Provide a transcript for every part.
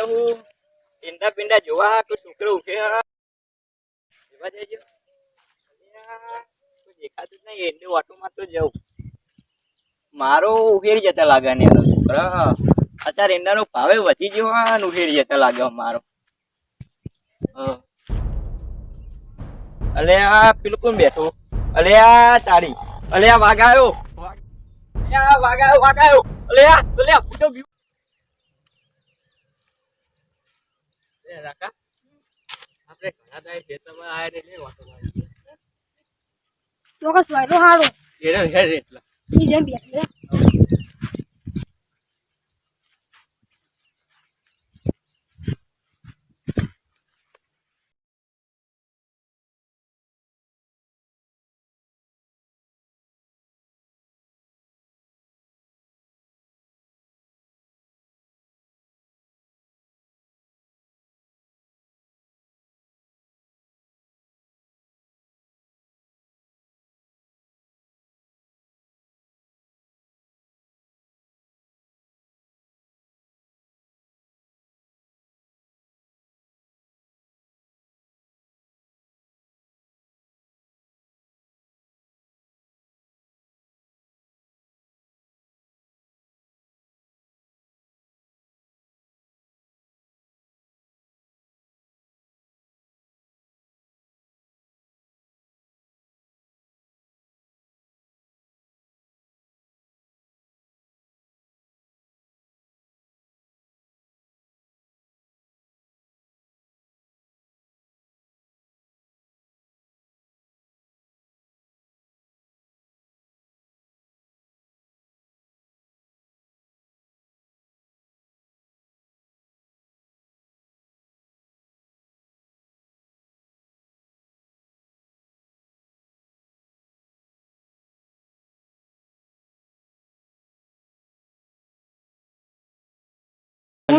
આવ્યો હું ઈંડા પિંડા જોવા કોઈ છોકરો ઉઠે જોવા અલ્યા, દેખાતું નહીં એટલે ઓટો મારતો જવું મારો ઉઘેરી જતા લાગે ને છોકરા અત્યારે ઈંડાનો ભાવે વધી ગયો હા ઉઘેરી જતા લાગે મારો. અલે આ પેલું બેઠો? અલે આ તારી અલે આ વાઘ આવ્યો. વાઘ આવ્યો વાઘ આવ્યો. અલે આ અલે આ ફૂટો રાકા આપણે ઘણા દાય ખેતરમાં આયા ને લે વાતો ચોક્કસ હારો. એને હેડ જેમ બેઠી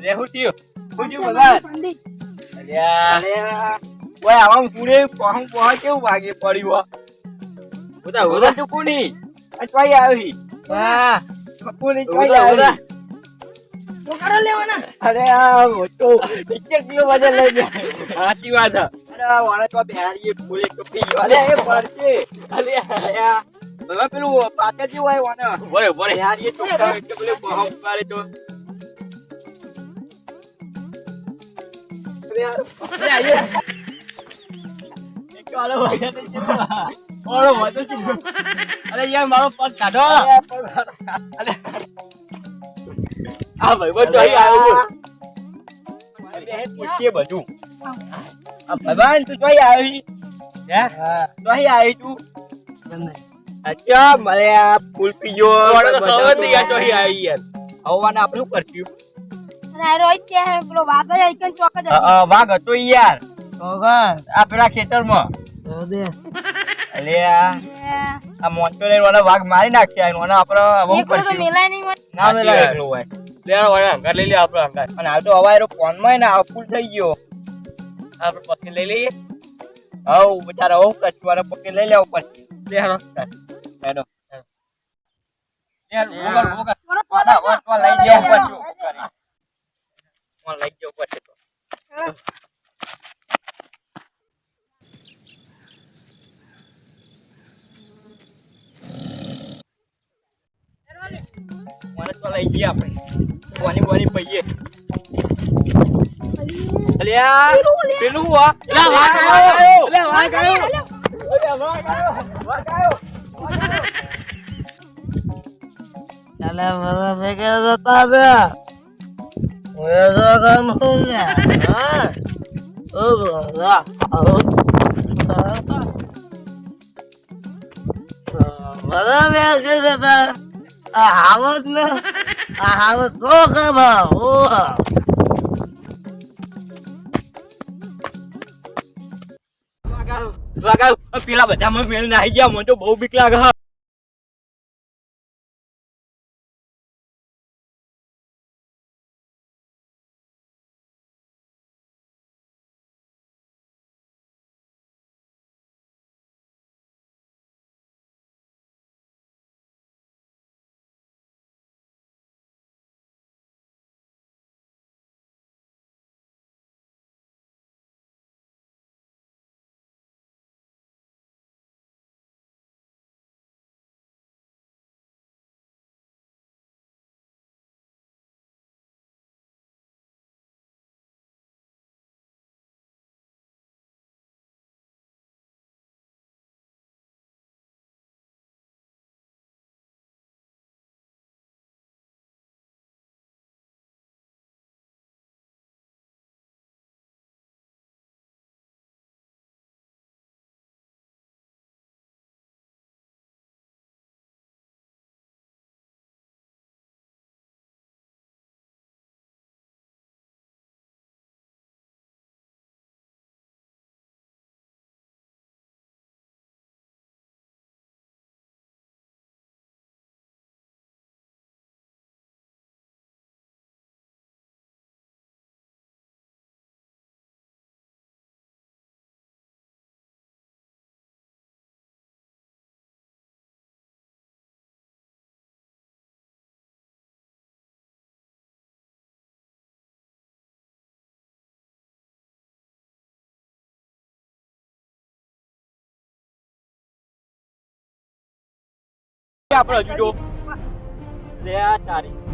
અલે હું થયું? હું થયું ભગત? પંડિત. અલે આ- અલે આ. ઓય આવા પૂરે પહોં પહોં કેવું વાગે પડ્યું હો? ઉધા ઉધા તું કોની? આ ચોઈ આવી. વાહ. કોની ચોઈ આવી? ચોકારો લેવાના. અરે આ મોટો સિત્તેર કિલો વજન લઈ જાય સાચી વાત. અરે આ વાળા તો બિહારીએ ફૂલે કપી અરે એ પરસે અરે અરે પેલું પાકે જેવું હોય વાના વરે વરે બિહારીએ તો પેલું બહુ મારે તો અરે યાર મારો પગ કાઢો આ ભાઈ બધું અહીં આવ્યું પૂછીએ બધું ભગવાન તું જોઈ આવી હે જોઈ આવી તું. અચ્છા ફૂલ પીજો. ખબર ચોહી આવી યાર. આવવાના આપણું કરશું? રોજ પેલો વાઘ જ આઈકન ચોક જ અ, અ, વાઘ હતો ઈ યાર. આ પેલા ખેતરમાં. અલે આ હે. આ મોટો લઈને વાળા વાઘ મારી નાખ્યા એને અને આપણે હવે શું એકલો તો કરશું. મેલાય નહીં ના મેલા સાચી હોય. લે આ વાળા લઈ લે આપણો અને તો હવાયરો ફોનમાં ને આ ફૂલ થઈ ગયો. આપણે પછી લઈ લઈએ. હવ બચારા હવ કચવારા લઈ લેવો પછી. લે હાલો હેડો યાર લઈ જવું પડશે શું કરીએ? વચમાં લઈ જવું પડશે તો. મને તો લઈ જઈએ આપણે બોની બોની પૈયે અલ્યા પેલું હો લે વાઘ આવ્યો લે વાઘ આવ્યો અલ્યા. Ah. Oh, ya. Mana me quedo tarde. આવત ને આવત પ્રોગ્રામ ઓ પેલા બધા મને મેળ નાઈ ગયા, મને તો બહુ બીક લાગે આપણે હજુ જો લે તારી.